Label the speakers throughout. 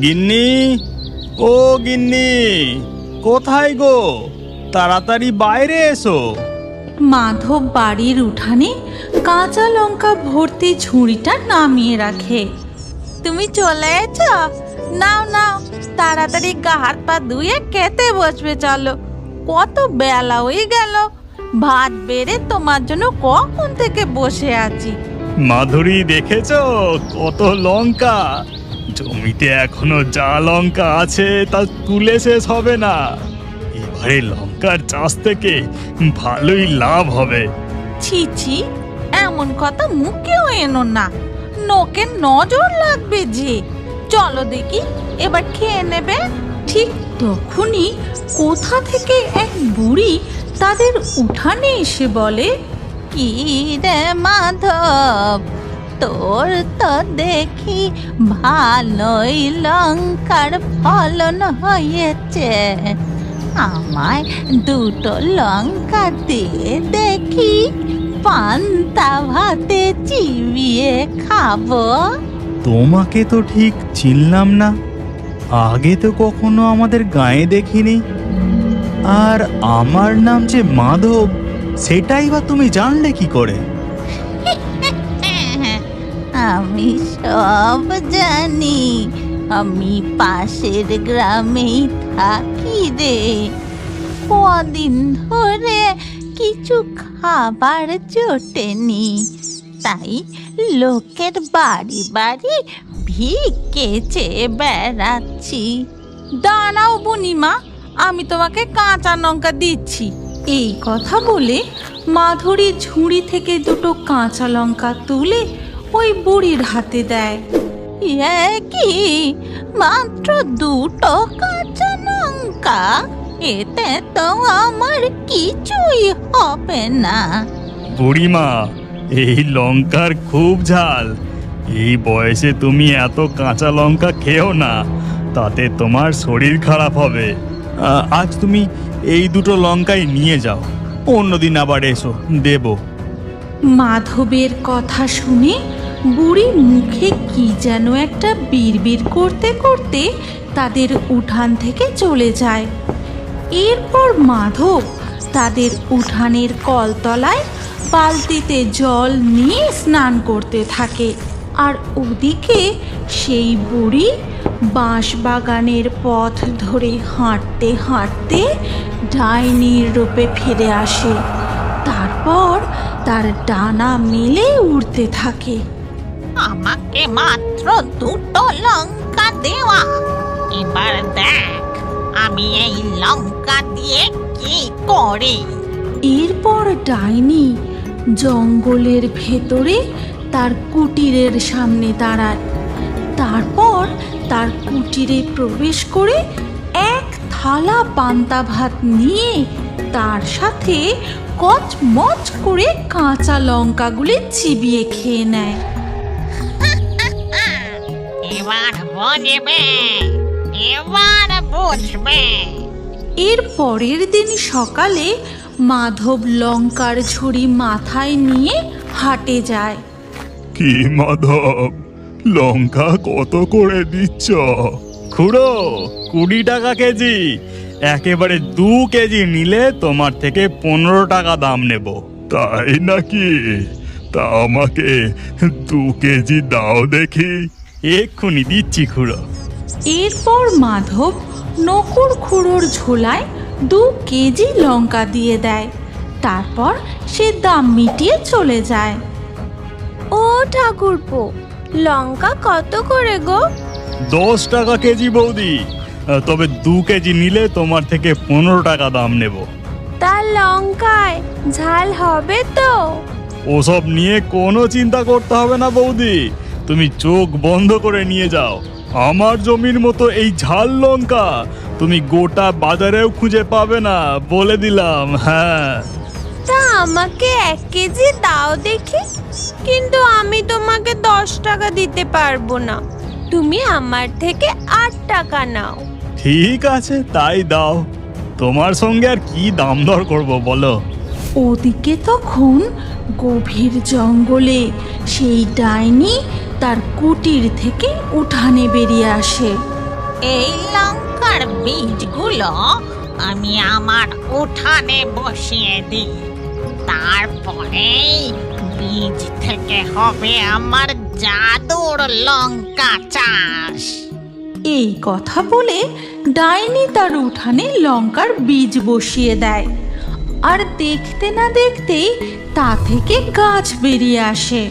Speaker 1: গিন্নি ও গিন্নি কোথায় গো? তাড়াতাড়ি বাইরে এসো।
Speaker 2: মাধব বাড়ির উঠানে কাঁচা লঙ্কা ভর্তি ঝুড়িটা নামিয়ে রাখে। তুমি চলে এসো। নাও নাও তাড়াতাড়ি গা হাত পা ধুয়ে খেতে বসবে চলো। কত বেলা হয়ে গেল। ভাত বেড়ে তোমার জন্য কখন থেকে বসে আছি?
Speaker 1: মাধুরী দেখেছ? কত লঙ্কা। জমিতে এখনও যা লঙ্কা আছে তা তুলে শেষ হবে না। এবারে লঙ্কার চাষ থেকে ভালোই লাভ হবে।
Speaker 2: ছি ছি, এমন কথা মুখেও এনো না। নোকে নজর লাগবে যে। চলো দেখি, এবার খেয়ে নেবে। ঠিক তখনই কোথা থেকে এক বুড়ি তাদের উঠানে এসে বলে, কি রে মাধব তোর তো দেখি ভালোই লঙ্কার ফলন হয়েছে। আমায় দুটো লঙ্কা দিয়ে দেখি, পান্তা ভাতে চিবিয়ে খাব।
Speaker 1: তোমাকে তো ঠিক চিনলাম না। আগে তো কখনো আমাদের গায়ে দেখিনি। আর আমার নাম যে মাধব, সেটাই বা তুমি জানলে কি করে?
Speaker 2: আমি সব জানি। আমি পাশের গ্রামেই থাকি রে। কদিন ধরে কিছু খাবার জোটেনি। তাই লোকের বাড়ি বাড়ি ভিকে চেয়ে বেড়াচ্ছি। দাঁড়াও বুনিমা, আমি তোমাকে কাঁচা লঙ্কা দিচ্ছি। এই কথা বলে মাধুরী ঝুড়ি থেকে দুটো কাঁচা লঙ্কা তুলে ওই বুড়ির হাতে দেয়। কি মাত্র দুটো কাঁচা লঙ্কা এতে তো আমার কিছুই হবে না।
Speaker 1: বুড়িমা এই লঙ্কার খুব ঝাল। এই বয়সে তুমি এত কাঁচা লঙ্কা খেও না তাতে তোমার শরীর খারাপ হবে। আজ তুমি এই দুটো লঙ্কাই নিয়ে যাও অন্যদিন আবার এসো দেবো।
Speaker 2: মাধবের কথা শুনে বুড়ি মুখে কি যেন একটা বিড়বিড় করতে করতে তাদের উঠান থেকে চলে যায়। এরপর মাধব তাদের উঠানের কলতলায় বালতিতে জল নিয়ে স্নান করতে থাকে। আর ওদিকে সেই বুড়ি বাঁশ বাগানের পথ ধরে হাঁটতে হাঁটতে ডাইনির রূপে ফিরে আসে। তারপর তার ডানা মেলে উড়তে থাকে।
Speaker 3: আমাকে মাত্র দুটো লঙ্কা দেওয়া। এবার দেখ, আমি এই লঙ্কা দিয়ে কি করি।
Speaker 2: এরপর ডাইনি জঙ্গলের ভেতরে তার কুটিরের সামনে দাঁড়ায়। তারপর তার কুটিরে প্রবেশ করে এক থালা পান্তা ভাত নিয়ে তার সাথে কচমচ করে কাঁচা লঙ্কাগুলি চিবিয়ে খেয়ে নেয়।
Speaker 3: এবার বুঝবে এবার বুঝবে।
Speaker 2: এর পরের দিন সকালে মাধব লঙ্কার ঝুড়ি মাথায় নিয়ে হাটে যায়।
Speaker 1: কি মাধব লঙ্কা কত করে দিচ্ছ? খুড়ো কুড়ি টাকা কেজি। একেবারে দু কেজি নিলে তোমার থেকে পনেরো টাকা দাম নেব। তাই নাকি? তা আমাকে দু কেজি দাও দেখি। এক্ষুনি দিচ্ছি খুড়ো।
Speaker 2: এরপর মাধব নকুর খুঁড়োর ঝোলায় দু কেজি লঙ্কা দিয়ে দেয়। তারপর সে দাম মিটিয়ে চলে যায়।
Speaker 4: ও ঠাকুরপো লঙ্কা কত করে গো?
Speaker 1: দশ টাকা কেজি বৌদি। তবে দু কেজি নিলে তোমার থেকে পনেরো টাকা দাম নেব।
Speaker 4: তার লঙ্কায় ঝাল হবে তো?
Speaker 1: ওসব নিয়ে কোনো চিন্তা করতে হবে না বৌদি। তুমি চোখ বন্ধ করে নিয়ে যাও। আমার জমির মতো এই ঝাল লঙ্কা তুমি গোটা বাজারেও খুঁজে পাবে না বলে দিলাম হ্যাঁ।
Speaker 4: তা আমাকে এক কেজি দাও দেখি কিন্তু আমি তোমাকে দশ টাকা দিতে পারব না। তুমি আমার থেকে আট টাকা নাও।
Speaker 1: ঠিক আছে তাই দাও। তোমার সঙ্গে আর কি দাম দর করব বলো?
Speaker 2: ওদিকে তখন গভীর জঙ্গলে সেই ডাইনি তার কুটির থেকে উঠানে বেরিয়ে আসে।
Speaker 3: এই লঙ্কার বীজগুলো আমি আমার উঠানে বসিয়ে দিই। তারপরে বীজ থেকে হবে আমার জাদুর লঙ্কা চাষ।
Speaker 2: এই কথা বলে ডাইনি তার উঠানে লঙ্কার বীজ বসিয়ে দেয়। আর দেখতে না দেখতেই তা থেকে গাছ বেরিয়ে আসে।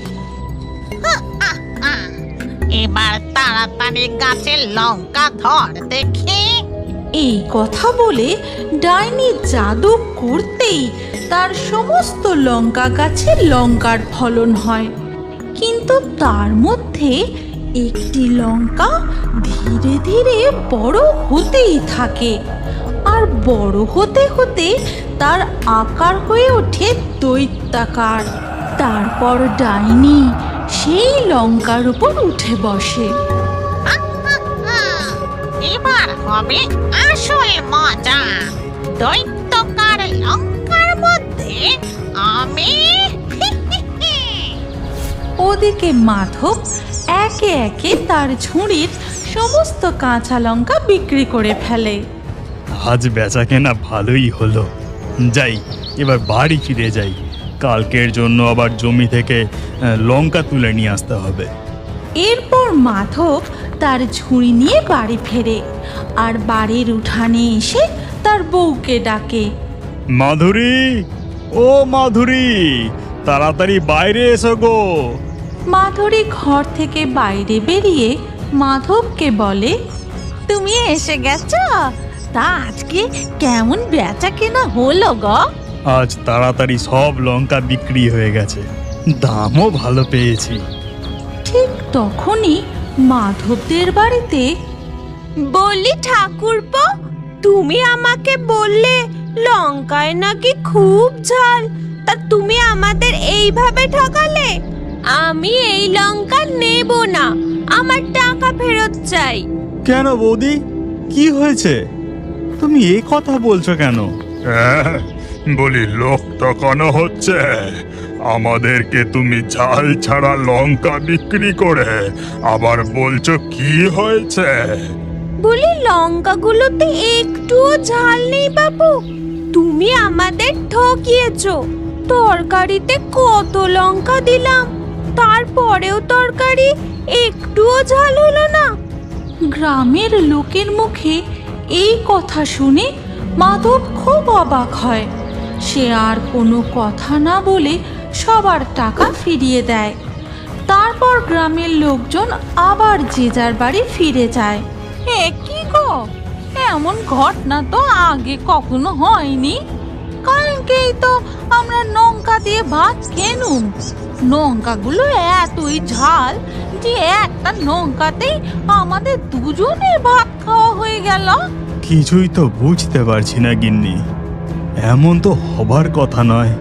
Speaker 3: এবার তাড়াতাড়ি গাছে লঙ্কা ধর দেখি।
Speaker 2: এই কথা বলে ডাইনি জাদু করতেই তার সমস্ত লঙ্কা গাছে লঙ্কার ফলন হয়। কিন্তু তার মধ্যে একটি লঙ্কা ধীরে ধীরে বড় হতেই থাকে আর বড় হতে হতে তার আকার হয়ে ওঠে দৈত্যাকার। তারপর ডাইনি সেই লঙ্কার উপর উঠে বসে।
Speaker 3: এবার হবে আসল মজা। দৈত্যকার লঙ্কার মধ্যে আমি।
Speaker 2: ওদিকে মাধব একে একে তার ঝুড়ির সমস্ত কাঁচা লঙ্কা বিক্রি করে ফেলে।
Speaker 1: আজ বেচা কেনা ভালোই হলো। যাই এবার বাড়ি ফিরে যাই। কালকের জন্য আবার জমি থেকে লঙ্কা তুলে নিয়ে আসতে হবে।
Speaker 2: এরপর মাধব তার ঝুড়ি নিয়ে বাড়ি ফেরে আর বাড়ির উঠানে এসে তার বউকে ডাকে।
Speaker 1: মাধুরী ও মাধুরী তাড়াতাড়ি বাইরে এসো গো।
Speaker 2: মাধুরী ঘর থেকে বাইরে বেরিয়ে মাধবকে বলে তুমি এসে গেছ? তা আজকে কেমন বেচা কেনা হলো গো?
Speaker 1: আজ তাড়াতাড়ি সব লঙ্কা বিক্রি হয়ে গেছে। দামও ভালো পেয়েছি।
Speaker 2: ঠিক তখনই মাধবদের বাড়িতে
Speaker 4: বললি ঠাকুরপো তুমি আমাকে বললে লঙ্কায় নাকি খুব ঝাল তা তুমি আমাদের এইভাবে ঠকালে? আমি এই লঙ্কা নেব না আমার টাকা ফেরত চাই।
Speaker 1: কেন বৌদি? কি হয়েছে? তুমি এই কথা বলছো কেন?
Speaker 5: হ্যাঁ, বলি লোক টকানো হচ্ছে। আমাদেরকে তুমি ঝাল ছাড়া লঙ্কা বিক্রি করে আবার বলছো কি হয়েছে?
Speaker 4: বলি লঙ্কাগুলোতে একটুও ঝাল নেই বাবু। তুমি আমাদের ঠকিয়েছো। তরকারিতে কত লঙ্কা দিলাম তারপরেও তরকারি একটুও ঝাল হলো না।
Speaker 2: গ্রামের লোকের মুখে এই কথা শুনে মাধব খুব অবাক হয়। সে আর কোনো কথা না বলে সবার টাকা ফিরিয়ে দেয়। তারপর গ্রামের লোকজন আবার যে যার বাড়ি ফিরে যায়। কি গো? এমন ঘটনা তো আগে কখনো হয়নি। কালকেই তো আমরা লঙ্কা দিয়ে ভাত খেনুম লঙ্কাগুলো এতই ঝাল যে একটা লঙ্কাতেই আমাদের দুজনের ভাত খাওয়া হয়ে গেল।
Speaker 1: কিছুই তো বুঝতে পারছি না গিন্নি। এমন তো হবার কথা নয়।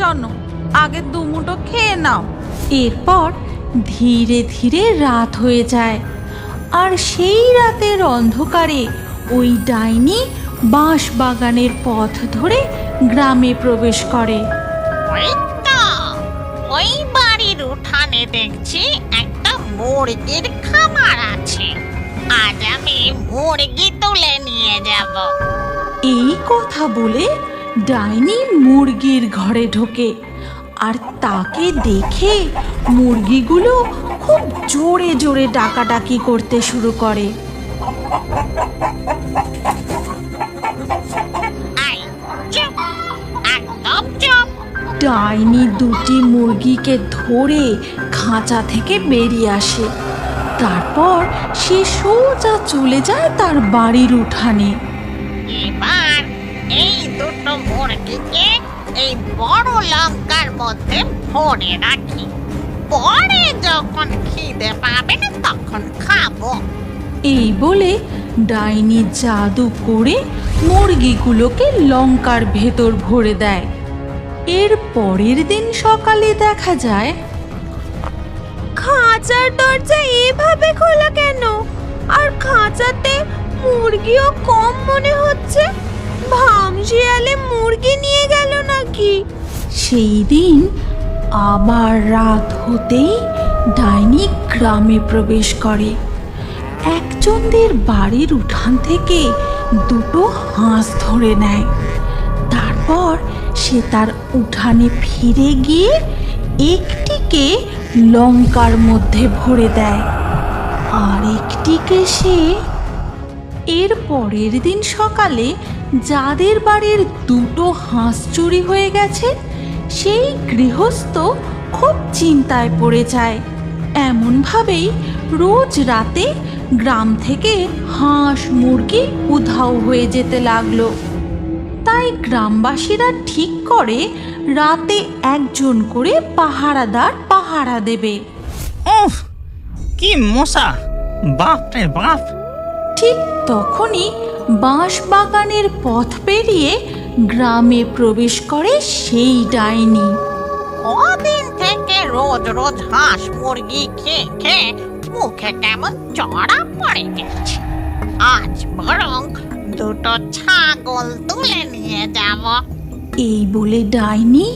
Speaker 2: চলো আগে দুমুটো খেয়ে নাও। এরপর ধীরে ধীরে রাত হয়ে যায়। আর সেই রাতের অন্ধকারে ওই ডাইনি বাঁশ বাগানের পথ ধরে গ্রামে প্রবেশ করে।
Speaker 3: ওই বাড়ির উঠানে দেখছি একটা মুরগির খামার আছে। আজ আমি মুরগি তুলে নিয়ে যাব।
Speaker 2: এই কথা বলে ডাইনি মুরগির ঘরে ঢোকে আর তাকে দেখে মুরগিগুলো খুব জোরে জোরে ডাকাডাকি করতে শুরু করে। ডাইনি দুটি মুরগিকে ধরে খাঁচা থেকে বেরিয়ে আসে। তারপর সে সোজা চলে যায় তার বাড়ির উঠানে।
Speaker 3: এবার এই মুরগিকে এই বড় লঙ্কার মধ্যে ভরে রাখি। পরে যখন খিদে পাবে তখন খাব।
Speaker 2: এই বলে ডাইনি জাদু করে মুরগিগুলোকে লঙ্কার ভেতর ভরে দেয়। এর পরের দিন সকালে দেখা যায়,
Speaker 4: খাঁচার দরজা এভাবে খোলা কেন? আর খাঁচাতে মুরগিও কম মনে হচ্ছে। ভামশিয়ালে মুরগি নিয়ে গেল নাকি?
Speaker 2: সেই দিন আবার রাত হতেই ডাইনি গ্রামে প্রবেশ করে। একজনদের বাড়ির উঠান থেকে দুটো হাঁস ধরে নেয়। তারপর সে তার উঠানে ফিরে গিয়ে একটিকে লঙ্কার মধ্যে ভরে দেয়। আর একটিকে সে এর পরের দিন সকালে যাদের বাড়ির দুটো হাঁস চুরি হয়ে গেছে সেই গৃহস্থ খুব চিন্তায় পড়ে যায়। এমনভাবেই রোজ রাতে গ্রাম থেকে হাঁস মুরগি উধাও হয়ে যেতে লাগল। তাই গ্রামবাসীরা ঠিক করে রাতে একজন করে পাহারাদার পাহারা দেবে।
Speaker 3: উফ কি মশা! বাপ রে বাপ!
Speaker 2: ঠিক তখনই বাঁশ বাগানের পথ পেরিয়ে গ্রামে প্রবেশ করে সেই ডাইনি।
Speaker 3: কদিন থেকে রোজ রোজ হাঁস মুরগি খেয়ে খেয়ে মুখে কেমন চড়া পড়ে গেছে। আজ বরং দুটো ছাগল তুলে নিয়ে যাব।
Speaker 2: এই বলে ডাইনি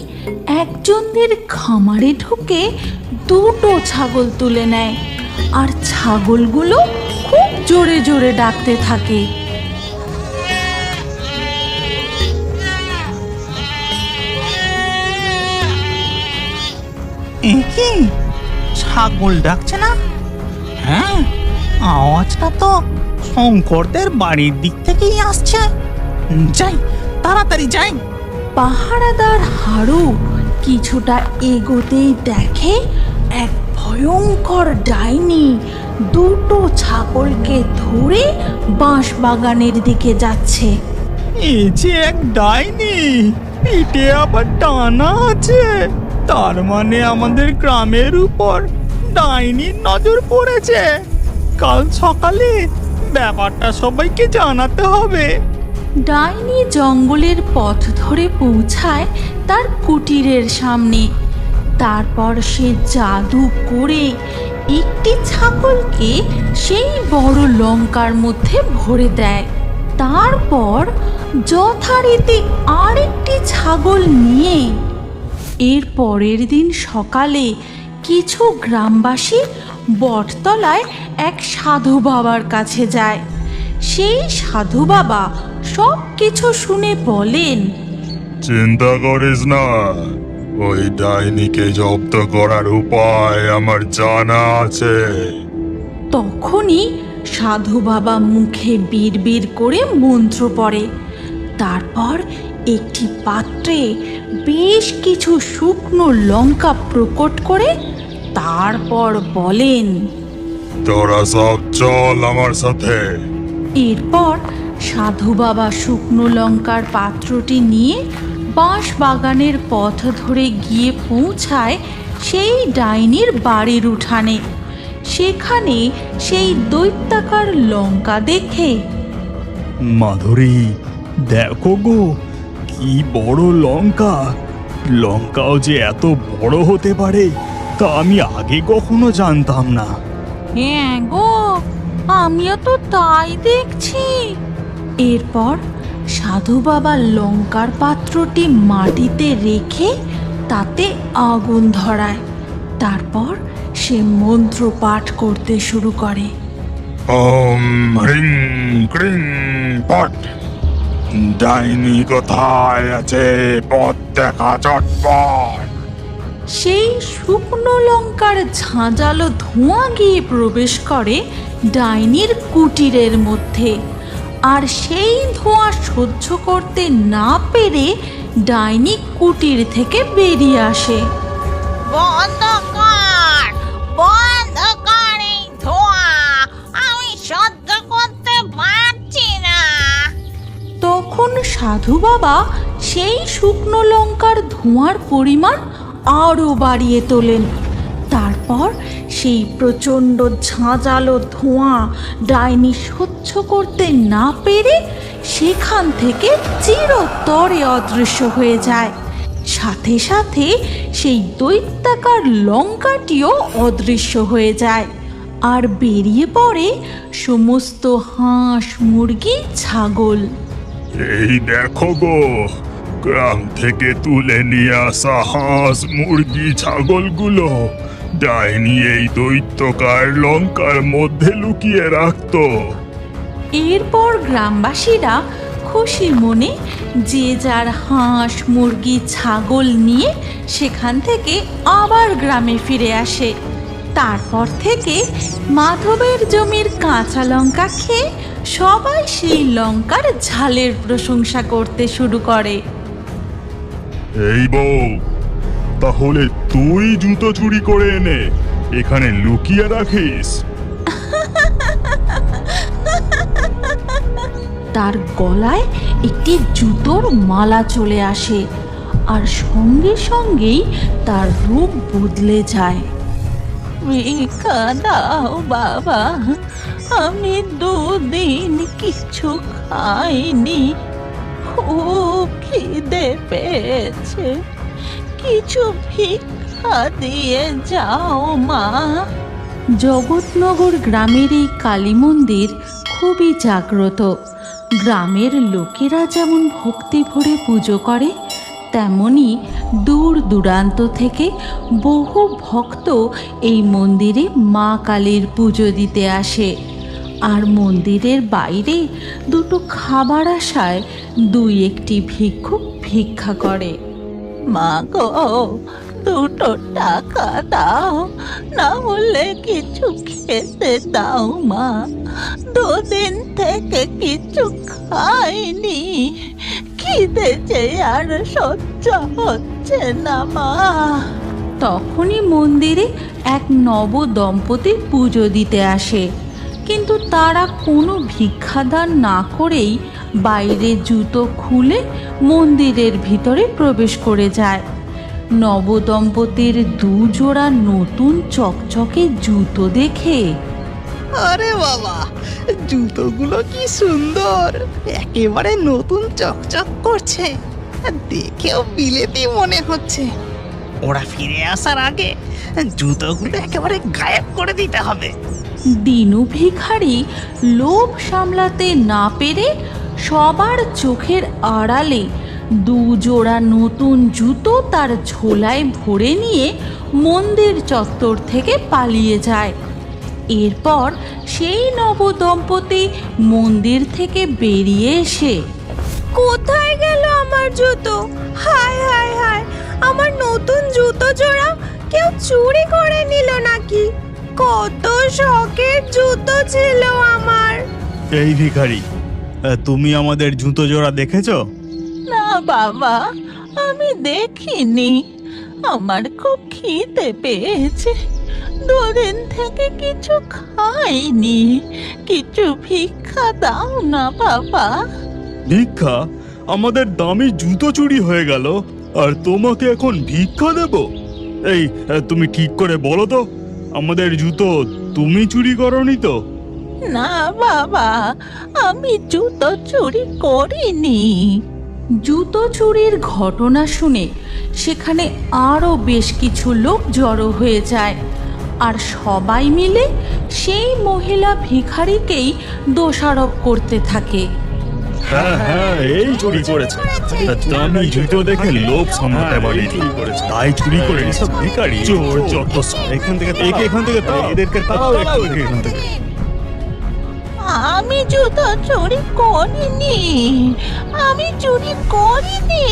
Speaker 2: একজনদের খামারে ঢুকে দুটো ছাগল তুলে নেয়। আর ছাগলগুলো খুব জোরে জোরে ডাকতে থাকে।
Speaker 3: এ কি ছাগল ডাকছে না? হ্যাঁ আওয়াজটা তো শঙ্করদের বাড়ির দিক থেকেই আসছে। যাই তাড়াতাড়ি যাই।
Speaker 2: পাহারাদার হাড়ু কিছুটা এগোতেই দেখে এক ভয়ঙ্কর ডাইনি দুটো ছাগলকে ধরে বাঁশ বাগানের দিকে যাচ্ছে।
Speaker 1: এই যে এক ডাইনি পিঠে আবার টানা আছে। তার মানে আমাদের গ্রামের উপর ডাইনির নজর পড়েছে। কাল সকালে ব্যাপারটা সবাইকে জানাতে হবে।
Speaker 2: ডাইনি জঙ্গলের পথ ধরে পৌঁছায় তার কুটিরের সামনে। তারপর সে জাদু করে একটি ছাগলকে সেই বড় লঙ্কার মধ্যে ভরে দেয়। তারপর যথারীতি আরেকটি ছাগল নিয়ে এর পরের দিন সকালে কিছু গ্রামবাসী বটতলায় এক সাধু বাবার কাছে যায়। সেই সাধু বাবা সব কিছু শুনে বলেন
Speaker 5: চিন্তা করিস না ওই ডাইনিকে জব্দ করার উপায় আমার জানা আছে।
Speaker 2: তখনই সাধু বাবা মুখে বিড়বিড় করে মন্ত্র পড়ে। তারপর একটি পাত্রে বেশ কিছু শুকনো লঙ্কা প্রকট করে তারপর বলেন
Speaker 5: তোরা সব চল আমার সাথে।
Speaker 2: এরপর সাধু বাবা শুকনো লঙ্কার পাত্রটি নিয়ে বাঁশ বাগানের পথ ধরে গিয়ে পৌঁছায় সেই ডাইনির বাড়ির উঠানে। সেখানে সেই দৈত্যাকার লঙ্কা দেখে
Speaker 1: মাধুরী দেখো গো কি বড় লঙ্কা? লঙ্কাও যে এত বড় হতে পারে তা আমি আগে কখনো জানতাম না।
Speaker 2: হ্যাঁ গো আমিও তো তাই দেখছি। এরপর সাধু বাবা লঙ্কার পাত্রটি মাটিতে রেখে তাতে আগুন ধরায়। তারপর সে মন্ত্র পাঠ করতে শুরু করে।
Speaker 5: ওম হ্রিং ক্রিং পট ডাইনি কোথায় আছে? পথ দেখা চটপট।
Speaker 2: সেই শুকনো লঙ্কার ঝাঁঝালো ধোঁয়া গিয়ে প্রবেশ করে ডাইনির কুটিরের মধ্যে। আর সেই ধোঁয়া সহ্য করতে না পেরে ডাইনি কুটির থেকে বেরিয়ে আসে।
Speaker 3: বন্ধ
Speaker 2: তখন সাধু বাবা সেই শুকনো লঙ্কার ধোঁয়ার পরিমাণ আরও বাড়িয়ে তোলেন। তারপর সেই প্রচণ্ড ঝাঁঝালো ধোঁয়া ডাইনি সহ্য করতে না পেরে সেখান থেকে চিরতরে অদৃশ্য হয়ে যায়। সাথে সাথে সেই দৈত্যাকার লঙ্কাটিও অদৃশ্য হয়ে যায় আর বেরিয়ে পড়ে সমস্ত হাঁস, মুরগি, ছাগল।
Speaker 5: এই দেখো গো, গ্রাম থেকে তুলে নিয়ে আসা হাঁস, মুরগি, ছাগলগুলো ডাইনি এই দৈত্যকার লঙ্কার মধ্যে লুকিয়ে রাখতো।
Speaker 2: এরপর গ্রামবাসীরা খুশি মনে যে যার হাঁস, মুরগি, ছাগল নিয়ে সেখান থেকে আবার গ্রামে ফিরে আসে। তারপর থেকে মাধবের জমির কাঁচা লঙ্কা খেয়ে সবাই সেই লঙ্কার ঝালের প্রশংসা করতে শুরু করে।
Speaker 5: এই বউ তাহলে তুই জুতো চুরি করে এনে এখানে লুকিয়ে রাখিস।
Speaker 2: তার গলায় একটি জুতোর মালা চলে আসে আর সঙ্গে সঙ্গেই তার রূপ বদলে যায়। দাও বাবা। আমি দুদিন কিছু খাইনি। খুব খিদে পেয়েছে। কিছু ভিক্ষা দিয়ে যাও, মা। জগৎনগর গ্রামের এই কালী মন্দির খুবই জাগ্রত। গ্রামের লোকেরা যেমন ভক্তি ভরে পুজো করে, তেমনি দূর দূরান্ত থেকে বহু ভক্ত এই মন্দিরে মা কালীর পুজো দিতে আসে। আর মন্দিরের বাইরে দুটো খাবার আসায় দুই একটি ভিক্ষুক ভিক্ষা করে। মা গো দুটো টাকা দাও না হলে কিছু খেতে দাও মা। দুদিন থেকে কিছু খাইনি খিদে যে আর সহ্য হচ্ছে না মা। তখনই মন্দিরে এক নব দম্পতি পুজো দিতে আসে। কিন্তু তারা কোনো ভিক্ষাদান না করেই বাইরে জুতো খুলে মন্দিরের ভিতরে প্রবেশ করে যায়। নবদম্পতির দু জোড়া নতুন চকচকে জুতো দেখে,
Speaker 6: আরে বাবা, জুতোগুলো কি সুন্দর, একেবারে নতুন চকচক করছে। দেখেও বিলেতি মনে হচ্ছে। ওরা ফিরে আসার আগে জুতোগুলো একেবারে গায়েব করে দিতে হবে।
Speaker 2: দিনু ভিখারি লোভ সামলাতে না পেরে সবার চোখের আড়ালে দু জোড়া নতুন জুতো তার ঝোলায় ভরে নিয়ে মন্দির চত্বর থেকে পালিয়ে যায়। এরপর সেই নবদম্পতি মন্দির থেকে বেরিয়ে এসে,
Speaker 4: কোথায় গেল আমার জুতো? হায় হায় হায়, আমার নতুন জুতো জোড়া কেউ চুরি করে নিল নাকি? কত শখের জুতো ছিল আমার।
Speaker 1: এই ভিখারি তুমি আমাদের জুতো জোড়া দেখেছ?
Speaker 2: না বাবা আমি দেখিনি। আমার খুব খিদে পেয়েছে। দুদিন থেকে কিছু খাইনি। কিছু ভিক্ষা দাও না বাবা।
Speaker 1: ভিক্ষা? আমাদের দামি জুতো চুরি হয়ে গেল আর তোমাকে এখন ভিক্ষা দেব? এই তুমি ঠিক করে বলো তো। আমাদের জুতো তুমি চুরি করনি তো?
Speaker 2: না বাবা আমি জুতো চুরি করিনি। জুতো চুরির ঘটনা শুনে সেখানে আরও বেশ কিছু লোক জড়ো হয়ে যায়। আর সবাই মিলে সেই মহিলা ভিখারিকেই দোষারোপ করতে থাকে।
Speaker 1: হ্যাঁ হ্যাঁ এই চুরি করেছে। দামি জুতো দেখে লোভ সামলাতে পারিনি তাই চুরি করে সব ভিখারি। চোর যত এখান থেকে একে এখান থেকে এদেরকে একটু। এখান থেকে।
Speaker 2: আমি জুতো চুরি করিনি। আমি চুরি করিনি।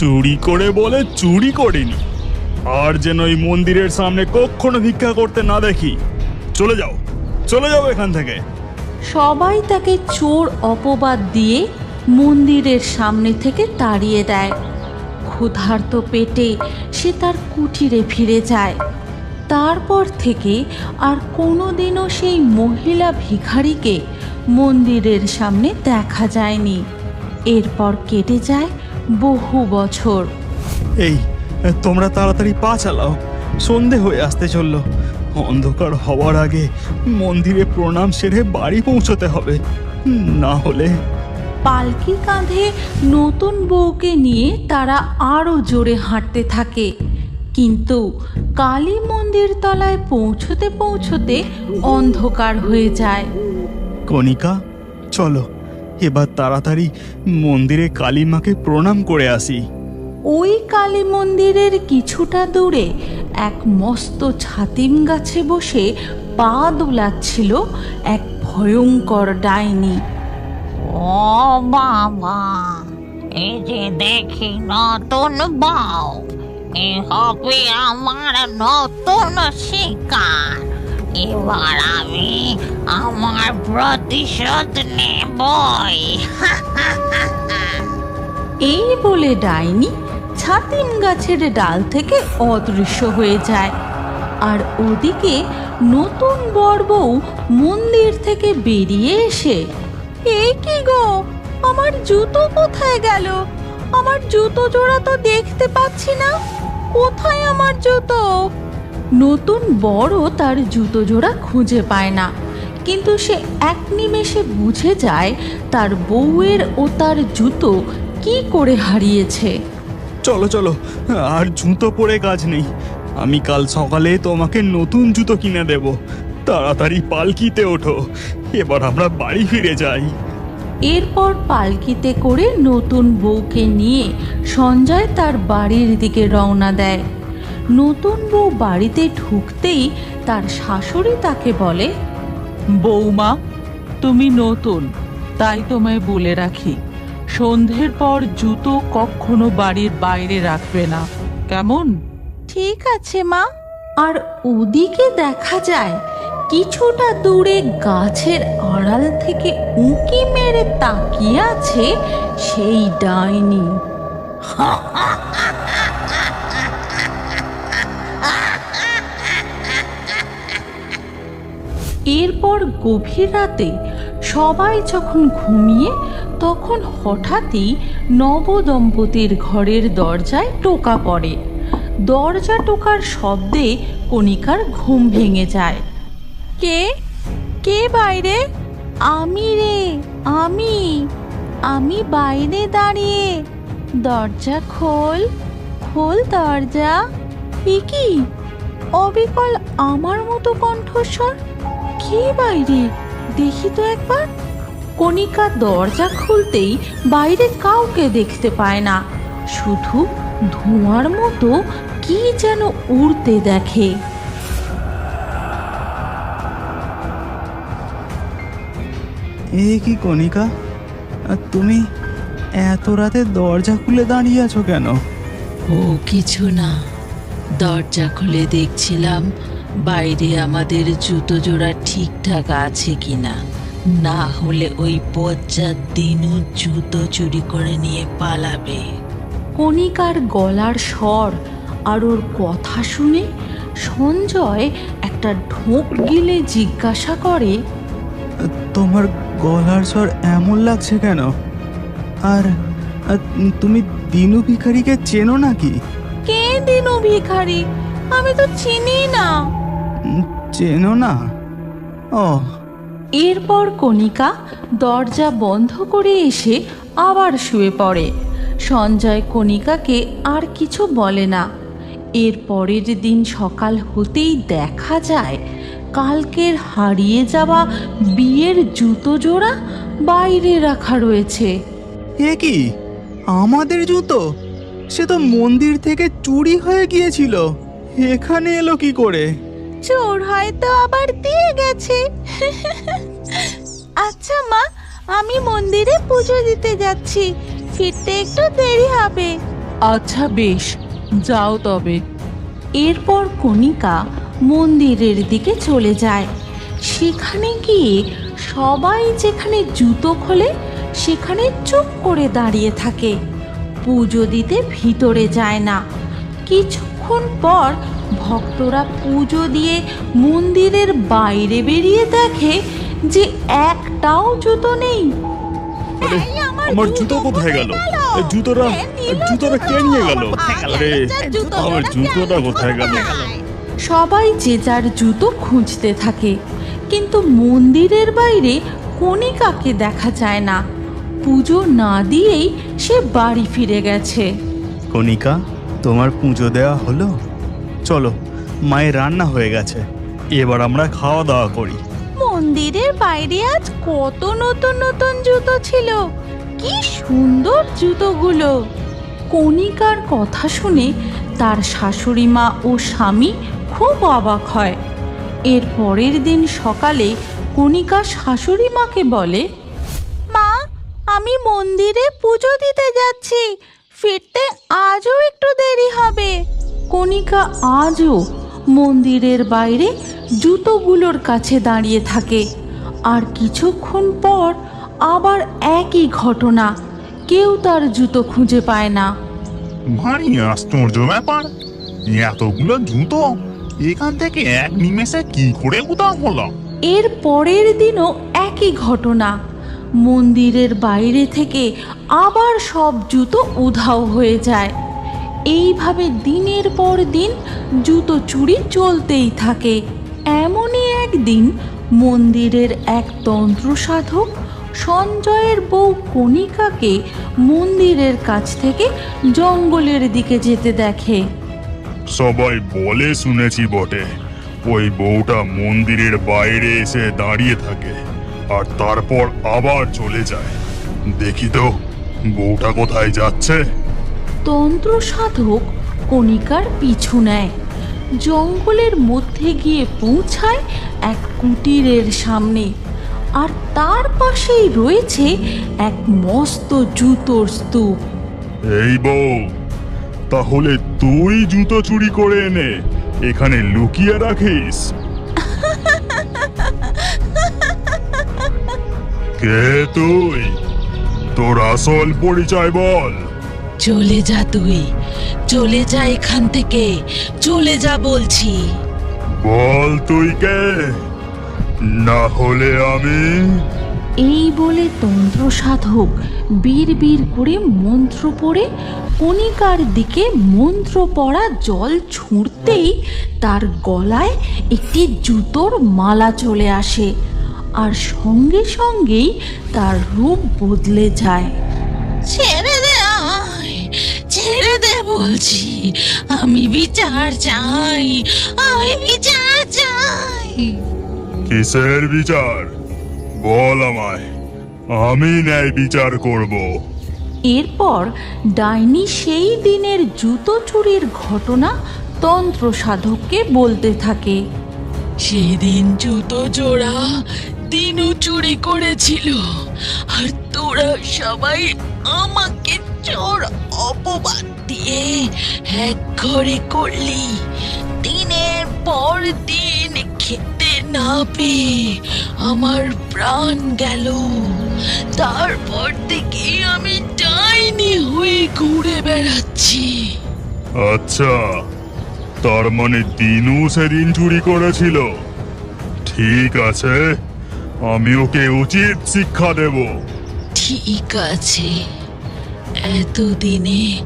Speaker 1: চুরি করে বলে চুরি করিনি। আর যেন ওই মন্দিরের সামনে কখনো ভিক্ষা করতে না দেখি। চলে যাও। চলে যাও এখান থেকে।
Speaker 2: সবাই তাকে চোর অপবাদ দিয়ে মন্দিরের সামনে থেকে তাড়িয়ে দেয়। ক্ষুধার্ত পেটে সে তার কুটিরে ফিরে যায়। তারপর থেকে আর কোনোদিনও সেই মহিলা ভিখারিকে মন্দিরের সামনে দেখা যায়নি। এরপর কেটে যায় বহু বছর।
Speaker 1: এই, তোমরা তাড়াতাড়ি পা চালাও। সন্ধে হয়ে আসতে চলল। অন্ধকার হওয়ার আগে মন্দিরে প্রণাম সেরে বাড়ি পৌঁছতে হবে। না হলে
Speaker 2: পালকি কাঁধে নতুন বউকে নিয়ে তারা আরও জোরে হাঁটতে থাকে। কিন্তু কালী মন্দির তলায় পৌঁছতে পৌঁছতে অন্ধকার হয়ে যায়।
Speaker 1: কণিকা চলো এবার তাড়াতাড়ি মন্দিরে কালী মাকে প্রণাম করে আসি।
Speaker 2: ওই কালী মন্দিরের কিছুটা দূরে এক মস্ত ছাতিম গাছে বসে পা দোলাচ্ছিল এক ভয়ঙ্কর ডাইনি।
Speaker 3: ও বাবা এই যে দেখি নতুন বউ এ হবে আমার নতুন শিকার। এবার আমি আমার প্রতিশোধ নেবই।
Speaker 2: এই বলে ডাইনি ছাতিম গাছের ডাল থেকে অদৃশ্য হয়ে যায়। আর ওদিকে নতুন বউ মন্দির থেকে বেরিয়ে এসে এই কি গো, আমার জুতো কোথায় গেল? আমার জুতো জোড়া তো দেখতে পাচ্ছি না। কোথায় আমার জুতো? নতুন বড় তার জুতো জোড়া খুঁজে পায় না, কিন্তু সে এক নিমেষে বুঝে যায় তার বউয়ের ও তার জুতো কি করে হারিয়েছে।
Speaker 1: চলো চলো। আর জুতো পরে কাজ নেই। আমি কাল সকালে তোমাকে নতুন জুতো কিনে দেব। তাড়াতাড়ি পালকিতে ওঠো। এবার আমরা বাড়ি ফিরে যাই।
Speaker 2: এরপর পালকিতে করে নতুন বউকে নিয়ে সঞ্জয় তার বাড়ির দিকে রওনা দেয়। নতুন বউ বাড়িতে ঢুকতেই তার শাশুড়ি তাকে বলে
Speaker 7: বৌমা তুমি নতুন, তাই তোমায় বলে রাখি। সন্ধ্যের পর জুতো কখনো বাড়ির বাইরে রাখবে না। কেমন?
Speaker 2: ঠিক আছে, মা। আর ওদিকে দেখা যায়, কিছুটা দূরে গাছের আড়াল থেকে উঁকি মেরে তাকিয়ে আছে সেই ডাইনি। এরপর গভীর রাতে সবাই যখন ঘুমিয়ে তখন হঠাৎই নবদম্পতির ঘরের দরজায় টোকা পড়ে। দরজা টোকার শব্দে কণিকার ঘুম ভেঙে যায়। কে? কে বাইরে? আমি রে, আমি আমি বাইরে দাঁড়িয়ে। দরজা খোল খোল দরজা। কি? অবিকল আমার মতো কণ্ঠস্বর? কে বাইরে? দেখি তো একবার। কণিকা দরজা খুলতেই বাইরে কাউকে দেখতে পায় না। শুধু ধোঁয়ার মতো কি যেন উড়তে দেখে।
Speaker 1: এ কি কণিকা? আর তুমি এত রাতে দরজা খুলে দাঁড়িয়ে আছো কেন?
Speaker 8: ও কিছু না। দরজা খুলে দেখছিলাম বাইরে আমাদের জুতো জোড়া ঠিকঠাক আছে কিনা। না হলে ওই বজ্জার দিনও জুতো চুরি করে নিয়ে পালাবে।
Speaker 2: কণিকার গলার স্বর আর ওর কথা শুনে সঞ্জয় একটা ঢোক গিলে জিজ্ঞাসা করে
Speaker 1: তোমার গলার স্বর এমন লাগছে কেন? আর আর তুমি দিনু ভিখারিকে চেনো নাকি?
Speaker 2: কে দিনু ভিখারি? আমি তো চিনি না।
Speaker 1: চেনো না? ও
Speaker 2: এরপর কণিকা দরজা বন্ধ করে এসে আবার শুয়ে পড়ে। সঞ্জয় কণিকাকে আর কিছু বলে না। এর পরের দিন সকাল হতেই দেখা যায়, কালকের হারিয়ে যাওয়া বিয়ের জুতো জোড়া বাইরে রাখা রয়েছে।
Speaker 1: এ কি? আমাদের জুতো? সে তো মন্দির থেকে চুরি হয়ে গিয়েছিল। এখানে এলো কি করে?
Speaker 2: চোর হয়তো আবার দিয়ে গেছে। আচ্ছা মা, আমি মন্দিরে পুজো দিতে যাচ্ছি। ফিরতে একটু দেরি হবে।
Speaker 7: আচ্ছা বেশ, যাও তবে।
Speaker 2: এরপর কণিকা মন্দিরের দিকে চলে যায়। সেখানে গিয়ে সবাই যেখানে জুতো খোলে, সেখানে চুপ করে দাঁড়িয়ে থাকে। পুজো দিতে ভিতরে যায় না। কিছুক্ষণ পর ভক্তরা পুজো দিয়ে মন্দিরের বাইরে বেরিয়ে দেখে যে একটাও জুতো নেই।
Speaker 1: আমার জুতো কোথায় গেল? জুতোটা জুতোটা কে নিয়ে গেল? আরে আমার জুতোটা কোথায় গেল?
Speaker 2: সবাই যে যার জুতো খুঁজতে থাকে কিন্তু মন্দিরের বাইরে কণিকাকে দেখা যায় না। পুজো না দিয়েই সে বাড়ি ফিরে গেছে।
Speaker 1: কণিকা তোমার পুজো দেওয়া হলো? চলো, মায়ের রান্না হয়ে গেছে। এবার আমরা খাওয়া দাওয়া করি।
Speaker 2: মন্দিরের বাইরে আজ কত নতুন নতুন জুতো ছিল। কি সুন্দর জুতোগুলো। কণিকার কথা শুনে তার শাশুড়ি মা ও স্বামী খুব অবাক হয়। এর পরের দিন সকালে কণিকা শাশুড়ি মাকে বলে, মা, আমি মন্দিরে পুজো দিতে যাচ্ছি। ফিরতে আজও একটু দেরি হবে। কণিকা আজও মন্দিরের বাইরে জুতোগুলোর কাছে দাঁড়িয়ে থাকে। আর কিছুক্ষণ পর আবার একই ঘটনা। কেউ তার জুতো খুঁজে পায় না।
Speaker 5: ভারী আশ্চর্য ব্যাপার। এতগুলো জুতো? এখান থেকে এক নিমেষে কি করে উদাম হলো?
Speaker 2: এর পরের দিনও একই ঘটনা। মন্দিরের বাইরে থেকে আবার সব জুতো উধাও হয়ে যায়। এইভাবে দিনের পর দিন জুতো চুরি চলতেই থাকে। এমনই একদিন মন্দিরের এক তন্ত্র সাধক সঞ্জয়ের বউ কণিকাকে মন্দিরের কাছ থেকে জঙ্গলের দিকে যেতে দেখে।
Speaker 5: সবাই বলে শুনেছি বটে, ওই বউটা মন্দিরের বাইরে এসে দাঁড়িয়ে থাকে আর তারপর আবার চলে যায়। দেখি তো, বউটা কোথায় যাচ্ছে?
Speaker 2: তন্ত্র সাধক কণিকার পিছু নেয়। জঙ্গলের মধ্যে গিয়ে পৌঁছায় এক কুটিরের সামনে। আর তার পাশেই রয়েছে এক মস্ত জুতোর স্তূপ।
Speaker 5: এই বউ তাহলে তুই জুতো চুরি করে এনে এখানে লুকিয়ে রাখিস। কে তুই? তোর আসল পরিচয় বল।
Speaker 8: চলে যা তুই। চলে যা এখান থেকে। চলে যা বলছি।
Speaker 5: বল তুই কে? না হলে আমি?
Speaker 2: এই বলে তন্ত্র সাধক বীর বীর করে মন্ত্র পড়ে কণিকার দিকে মন্ত্র পড়া জল ছুঁড়তেই তার গলায় একটি জুতোর মালা চলে আসে আর সঙ্গে সঙ্গেই তার রূপ বদলে যায়।
Speaker 8: ছেড়ে বলছি আমি বিচার চাই আমি বিচার চাই।
Speaker 5: কিসের বিচার? বল আমায় আমি ন্যায় বিচার করব।
Speaker 2: এরপর ডাইনি সেই দিনের জুতো চুরির ঘটনা তন্ত্র সাধককে বলতে থাকে।
Speaker 8: সেদিন জুতো জোড়া দিনু চুরি করেছিল আর তোরা সবাই আমাকে চোর অপবাদ দিয়ে এক ঘরে করলি। দিনের পর দিন খেতে না পেয়ে আমার প্রাণ গেল। তারপর থেকে আমি ডাইনি হয়ে ঘুরে বেড়াচ্ছি।
Speaker 5: আচ্ছা তার মানে দিনু সেদিন চুরি করেছিল? ঠিক আছে আমি ওকে উচিত শিক্ষা দেব।
Speaker 8: ঠিক আছে। এতদিনে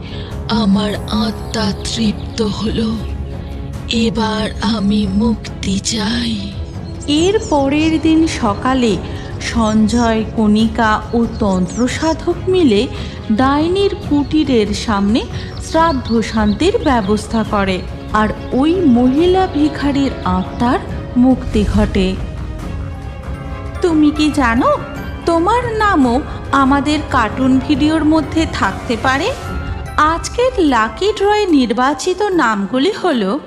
Speaker 8: আমার আত্মা তৃপ্ত হলো। এবার আমি মুক্তি চাই।
Speaker 2: এর পরের দিন সকালে সঞ্জয়, কণিকা ও তন্ত্র সাধক মিলে ডাইনির কুটিরের সামনে শ্রাদ্ধ শান্তির ব্যবস্থা করে আর ওই মহিলা ভিখারির আত্মার মুক্তি ঘটে। তুমি কি জানো, তোমার নামও আমাদের কার্টুন ভিডিওর মধ্যে থাকতে পারে। আজকের লাকি ড্রয়ে নির্বাচিত নামগুলি হল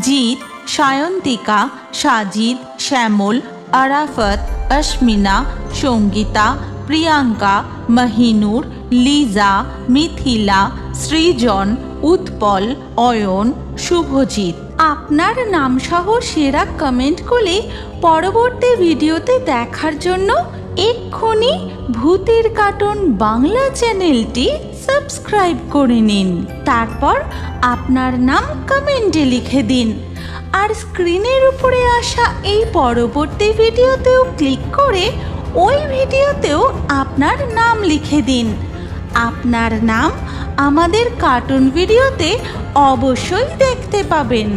Speaker 2: জিৎ, সায়ন্তিকা সাজিদ শ্যামল, আরাফত অস্মিনা সঙ্গীতা, প্রিয়াঙ্কা, মহিনুর, লিজা, মিথিলা, সৃজন, উৎপল, অয়ন, শুভজিৎ। আপনার নামসহ সেরা কমেন্টগুলি পরবর্তী ভিডিওতে দেখার জন্য এক্ষুনি ভূতের কার্টুন বাংলা চ্যানেলটি সাবস্ক্রাইব করে নিন। তারপর আপনার নাম কমেন্টে লিখে দিন। আর স্ক্রিনের উপরে আসা এই পরবর্তী ভিডিওতেও ক্লিক করে ওই ভিডিওতেও আপনার নাম লিখে দিন। আপনার নাম আমাদের কার্টুন ভিডিওতে অবশ্যই দেখতে পাবেন।